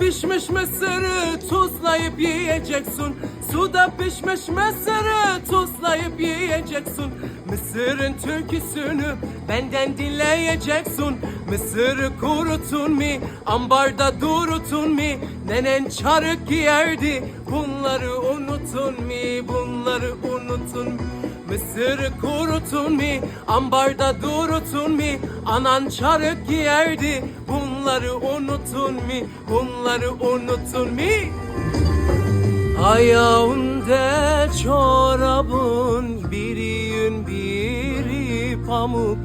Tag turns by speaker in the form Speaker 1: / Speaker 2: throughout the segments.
Speaker 1: pişmiş mısırı tuzlayıp yiyeceksin. Suda pişmiş mısırı tuzlayıp yiyeceksin. Mısırın türküsünü benden dinleyeceksin. Mısırı kurutun mi ambarda durutun mi? Nenen çarık giyerdi bunları unutun mi? Bunları unutun. Mi Mısırı kurutun mi ambarda durutun mi? Anan çarık giyerdi bunları unutun mi? Bunları unutun mi? Ayağında çorabın biri yün biri pamuk.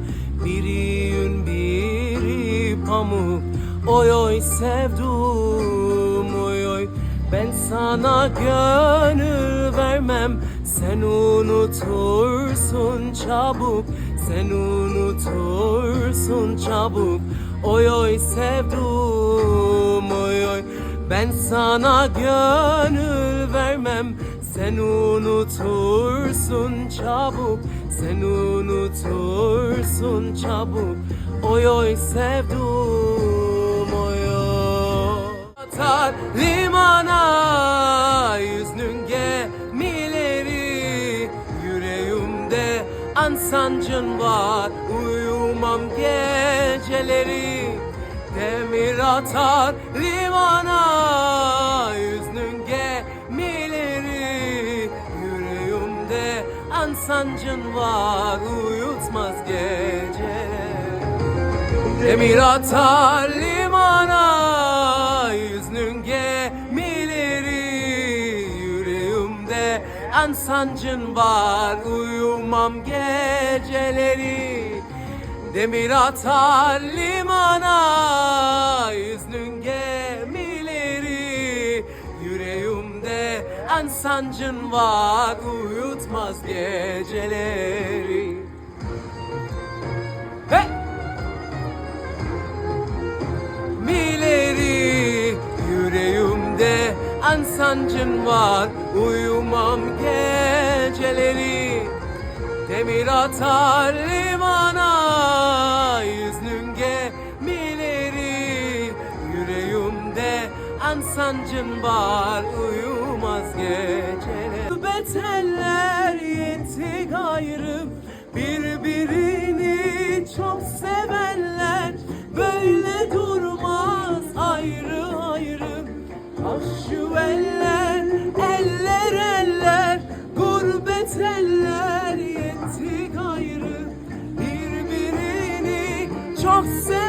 Speaker 1: Biri yün biri pamuk. Oy oy sevdum oy oy. Ben sana gönül vermem Sen unutursun çabuk Sen unutursun çabuk. Oy oy sevdum oy oy. Ben sana gönül vermem. Sen unutursun çabuk Sen unutursun çabuk. Oy oy sevdum oy oy Yüreğimde an sancın var Uyumam geceleri. Demir atar limana Yüznün gemileri Yüreğimde an sancın var Uyutmaz gece. Demir atar limana Yüznün gemileri Yüreğimde an sancın var. Uyumam geceleri. Demir atar limana. Yüznün gemileri. Yüreğimde an sancın var. Uyutmaz geceleri yüreğimde an sancın var. Uyumam geceleri. Demir atar limana Yüznün gemileri Yüreğimde an sancın var Uyumaz geceler Beteller yetti gayrım yourself.